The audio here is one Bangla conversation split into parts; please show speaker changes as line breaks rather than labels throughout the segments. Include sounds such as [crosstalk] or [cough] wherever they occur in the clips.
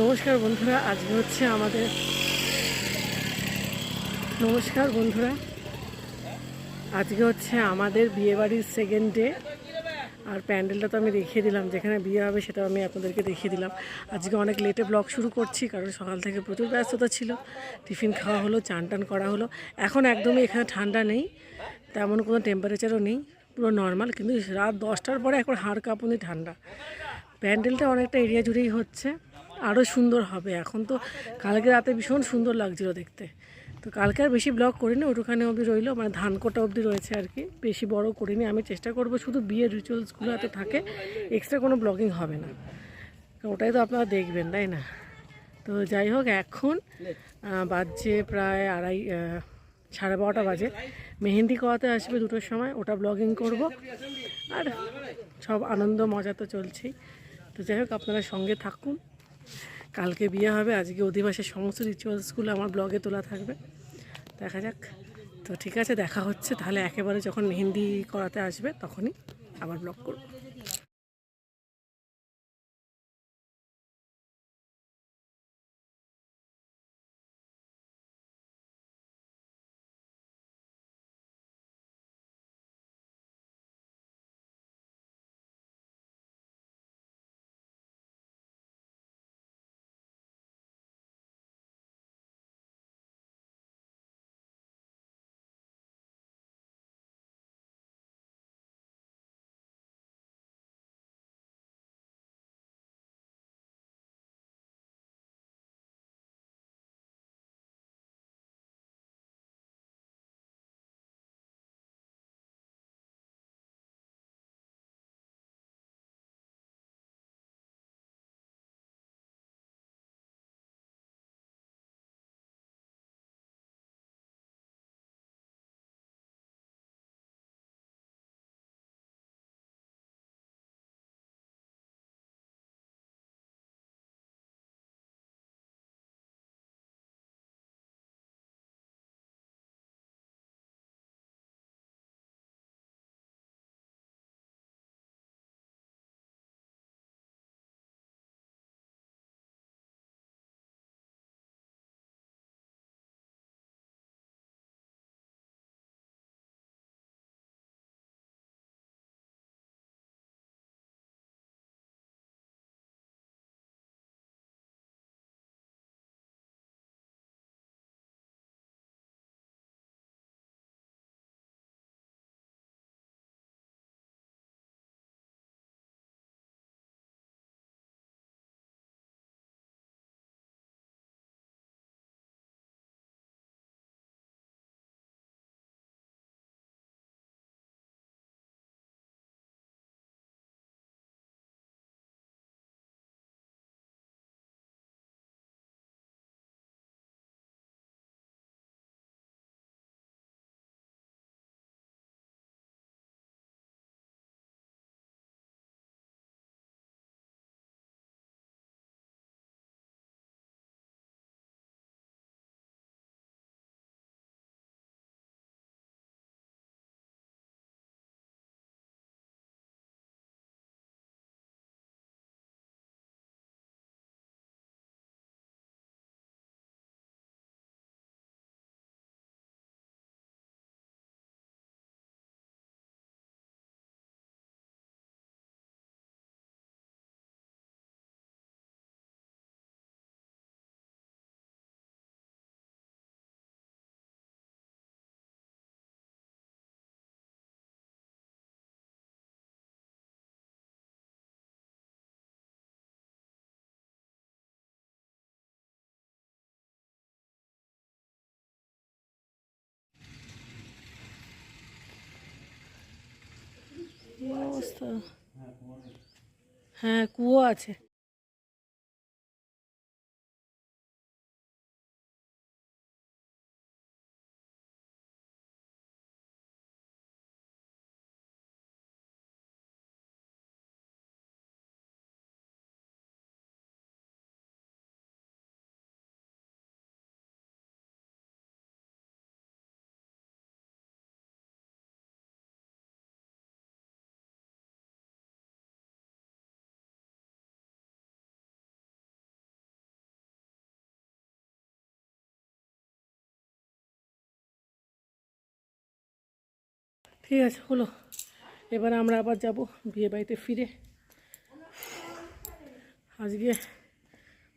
নমস্কার বন্ধুরা, আজকে হচ্ছে আমাদের নমস্কার বন্ধুরা। আজকে হচ্ছে আমাদের বিয়েবাড়ির সেকেন্ড ডে আর প্যান্ডেলটা তো আমি দেখিয়ে দিলাম, যেখানে বিয়ে হবে সেটা আমি আপনাদেরকে দেখিয়ে দিলাম। আজকে অনেক লেটে ব্লগ শুরু করছি, কারণ সকাল থেকে প্রচুর ব্যস্ততা ছিল। টিফিন খাওয়া হলো, চান টান করা হলো। এখন একদমই এখানে ঠান্ডা নেই, তেমন কোনো টেম্পারেচারও নেই, পুরো নর্মাল কিন্তু রাত দশটার পরে এখন হাড় কাঁপুনি ঠান্ডা। প্যান্ডেলটা অনেকটা এরিয়া জুড়েই হচ্ছে। আরও সুন্দর হবে। এখন তো কালকে রাতে ভীষণ সুন্দর লাগছিল দেখতে। তো কালকে আর বেশি ব্লগ করিনি ওটুখানে অবধি রইল। মানে ধান কোটা অবধি রয়েছে আর কি। বেশি বড় করিনি। আমি চেষ্টা করব শুধু বিয়ের রিচুয়ালসগুলো এত থাকে। এক্সট্রা কোনো ব্লগিং হবে না। ওটাই তো আপনারা দেখবেন, তাই না? তো যাই হোক, এখন বাজছে প্রায় আড়াই সাড়ে বারোটা বাজে। মেহেন্দি করাতে আসবে দুটোর সময়, ওটা ব্লগিং করব। আর সব আনন্দ, মজা তো চলছেই। তো যাই হোক, আপনারা সঙ্গে থাকুন। কালকে বিয়ে হবে, আজকে অধিবাসের সমস্ত রিচুয়ালসগুলো আমার ব্লগে তোলা থাকবে। দেখা যাক। তো ঠিক আছে, দেখা হচ্ছে। তাহলে একেবারে যখন মেহেন্দি করাতে আসবে, তখনই আবার ব্লগ করব। অবস্থা। হ্যাঁ কুয়ো আছে। ঠিক আছে, হলো। এবার আমরা আবার যাব বিয়ে বাড়িতে ফিরে। আজকে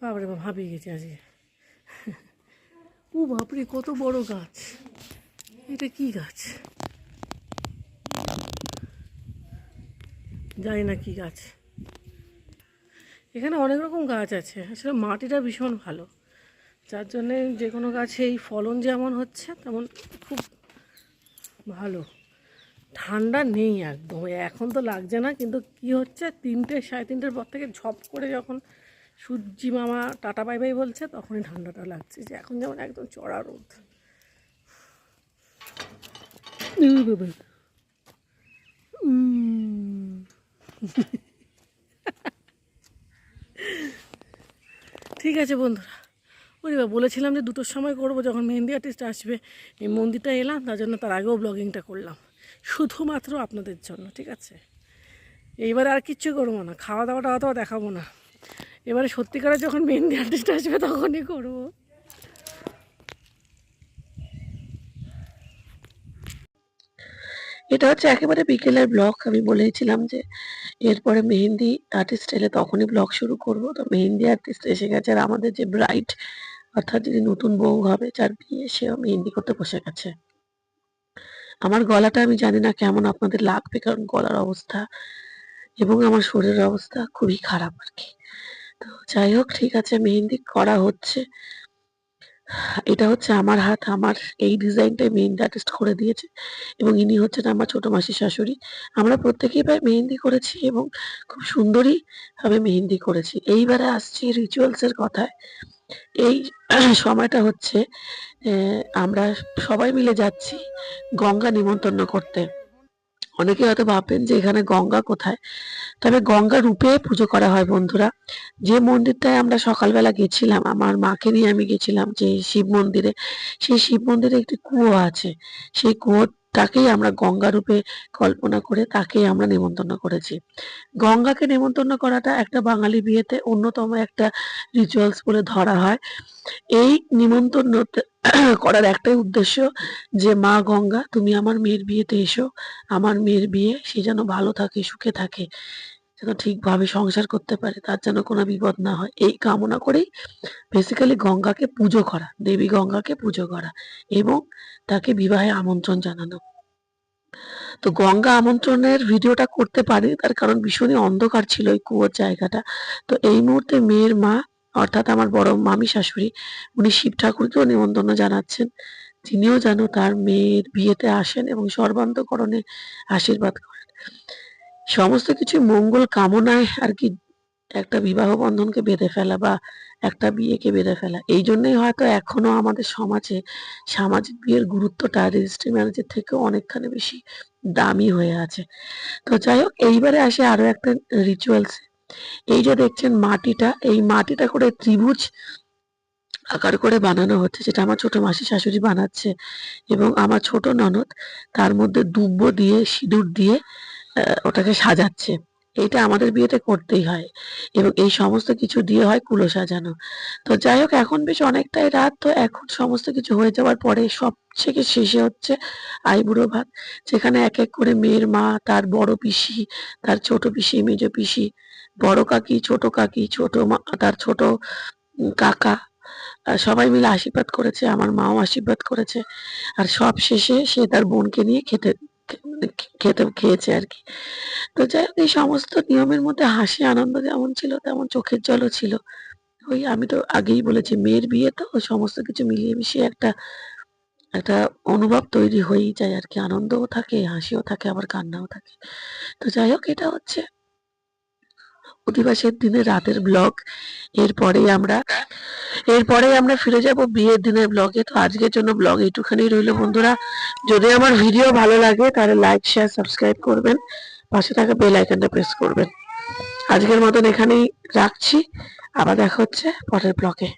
বাবারে বাবা ভাবিয়ে গেছি আজকে। ও বাপরে, কত বড় গাছ। এটা কি গাছ? জানি না কি গাছ। এখানে অনেক রকম গাছ আছে, আসলে মাটিটা ভীষণ ভালো। যার জন্যে যে কোনো গাছে এই ফলন যেমন হচ্ছে, তেমন খুব ভালো। ঠান্ডা নেই একদম। এখন তো লাগছে না, কিন্তু কি হচ্ছে, তিনটে, সাড়ে তিনটের পর থেকে ঝপ করে যখন সূর্যি মামা টাটা বাই বাই বলছে, তখনই ঠান্ডাটা লাগছে যে এখন যেমন একদম চড়া রোদ। ঠিক আছে বন্ধুরা। ওরে বা বলেছিলাম যে দুটোর সময় করব, যখন মেহেন্দি আর্টিস্ট আসবে, এই মন্দিরটা এলাম, তার জন্য তার আগেও ব্লগিংটা করলাম। শুধুমাত্র আপনাদের জন্য, ঠিক আছে? এইবার আর কিচ্ছু করব না খাওয়া দাওয়াটা অত দেখাবো না। এবারে সত্যিকারের যখন মেহেন্দি আর্টিস্ট আসবে তখনই করব।
এটা হচ্ছে একেবারে বিকেলের ব্লগ আমি বলেছিলাম যে এরপরে মেহেন্দি আর্টিস্ট এলে তখনই ব্লগ শুরু করব। তো মেহেন্দি আর্টিস্ট এসে গেছে আর আমাদের যে ব্রাইড অর্থাৎ যিনি নতুন বউ হবে যার বিয়ে সেও মেহেন্দি করতে বসে গেছে। আমার গলাটা আমি জানি না কেমন আপনাদের লাগবে, কারণ গলার অবস্থা এবং আমার শরীরের অবস্থা খুবই খারাপ আর কি। তো যাই হোক, ঠিক আছে, মেহেন্দি করা হচ্ছে। এটা হচ্ছে আমার হাত, আমার এই ডিজাইনটাই মেহেন্দি আর্টিস্ট করে দিয়েছে এবং ইনি হচ্ছেন আমার ছোট মাসির শাশুড়ি। আমরা প্রত্যেকেই প্রায় মেহেন্দি করেছি এবং খুব সুন্দরই ভাবে মেহেন্দি করেছি। এইবারে আসছি রিচুয়ালস এর কথায়। এই [clears throat] সময়টা হচ্ছে আমরা সবাই মিলে যাচ্ছি গঙ্গা নিমন্ত্রণ করতে। অনেকে হয়তো ভাববেন যে এখানে গঙ্গা কোথায়? তবে গঙ্গা রূপে পুজো করা হয় বন্ধুরা। যে মন্দিরটায় আমরা সকালবেলা গেছিলাম, আমার মাকে নিয়ে আমি গেছিলাম যে শিব মন্দিরে, সেই শিব মন্দিরে একটি কুয়ো আছে। সেই কুয়োটাকেই আমরা গঙ্গা রূপে কল্পনা করে তাকেই আমরা নেমন্তন্ন করেছি। গঙ্গাকে নেমন্তন্ন করাটা একটা বাঙালি বিয়েতে অন্যতম একটা রিচুয়ালস বলে ধরা হয়। এই নিমন্ত্রণ [clears throat] করার একটাই উদ্দেশ্য যে, মা গঙ্গা, তুমি আমার মেয়ের বিয়েতে এসো। আমার মেয়ের বিয়ে, সে যেন ভালো থাকে, সুখে থাকে। যেন ঠিকভাবে সংসার করতে পারে, তার যেন কোনো বিপদ না হয়। এই কামনা করেই বেসিক্যালি গঙ্গাকে পুজো করা, দেবী গঙ্গাকে পুজো করা এবং তাকে বিবাহে আমন্ত্রণ জানানো। তো গঙ্গা আমন্ত্রণের ভিডিওটা করতে পারি তার কারণ ভীষণই অন্ধকার ছিল ওই কুয়োর জায়গাটা। তো এই মুহূর্তে মেয়ের মা, অর্থাৎ আমার বড় মামি শাশুড়ি, উনি শিব ঠাকুরকেও নিমন্ত্রণ জানাচ্ছেন। তিনিও যেন তার মেয়ের বিয়েতে আসেন এবং সর্বান্তকরণে আশীর্বাদ করেন। সমস্ত কিছু মঙ্গল কামনায় আর কি একটা বিবাহ বন্ধনকে বেঁধে ফেলা বা একটা বিয়েকে বেঁধে ফেলা। এই জন্যই হয়তো এখনও আমাদের সমাজে সামাজিক বিয়ের গুরুত্বটা রেজিস্ট্রি ম্যারেজের থেকেও অনেকখানি বেশি দামি হয়ে আছে। তো যাই হোক, এইবারে আসে আরও একটা রিচুয়ালস এই যে দেখছেন মাটিটা, এই মাটিটা করে ত্রিভুজ আকার করে বানানো হচ্ছে, যেটা আমার ছোট মাসি শাশুড়ি বানাচ্ছে এবং আমার ছোট ননদ তার মধ্যে দুব্ব দিয়ে, সিঁদুর দিয়ে ওটাকে সাজাচ্ছে। এইটা আমাদের বিয়েতে করতেই হয় এবং এই সমস্ত কিছু দিয়ে হয় কুলো সাজানো। তো যাই হোক, এখন বেশ অনেকটাই রাত। তো এখন সমস্ত কিছু হয়ে যাওয়ার পরে সব থেকে শেষে হচ্ছে আইবুড়ো ভাত, যেখানে এক এক করে মেয়ের মা, তার বড় পিসি, তার ছোট পিসি, মেজ পিসি, বড় কাকি, ছোট কাকি, ছোট মা, তার ছোট কাকা সবাই মিলে আশীর্বাদ করেছে, আমার মাও আশীর্বাদ করেছে। আর সব শেষে সে তার বোনকে নিয়ে খেতে খেতে খেয়েছে আর কি। তো যাই হোক, এই সমস্ত নিয়মের মধ্যে হাসি, আনন্দ যেমন ছিল, তেমন চোখের জলও ছিল। ওই আমি তো আগেই বলেছি, মেয়ের বিয়ে তো সমস্ত কিছু মিলিয়ে মিশিয়ে একটা একটা অনুভব তৈরি হয়েই যায় আর কি। আনন্দও থাকে, হাসিও থাকে, আবার কান্নাও থাকে। তো যাই হোক, এটা হচ্ছে অধিবাসের দিনে রাতের ব্লগ এরপরে আমরা এরপরে আমরা ফিরে যাব বিয়ের দিনের ব্লগে তো আজকের জন্য ব্লগ এইটুখানি রইল বন্ধুরা। যদি আমার ভিডিও ভালো লাগে তাহলে লাইক শেয়ার সাবস্ক্রাইব করবেন। পাশে থাকা বেল আইকনটা প্রেস করবেন। আজকের মতন এখানেই রাখছি। আবার দেখা হচ্ছে পরের ব্লগে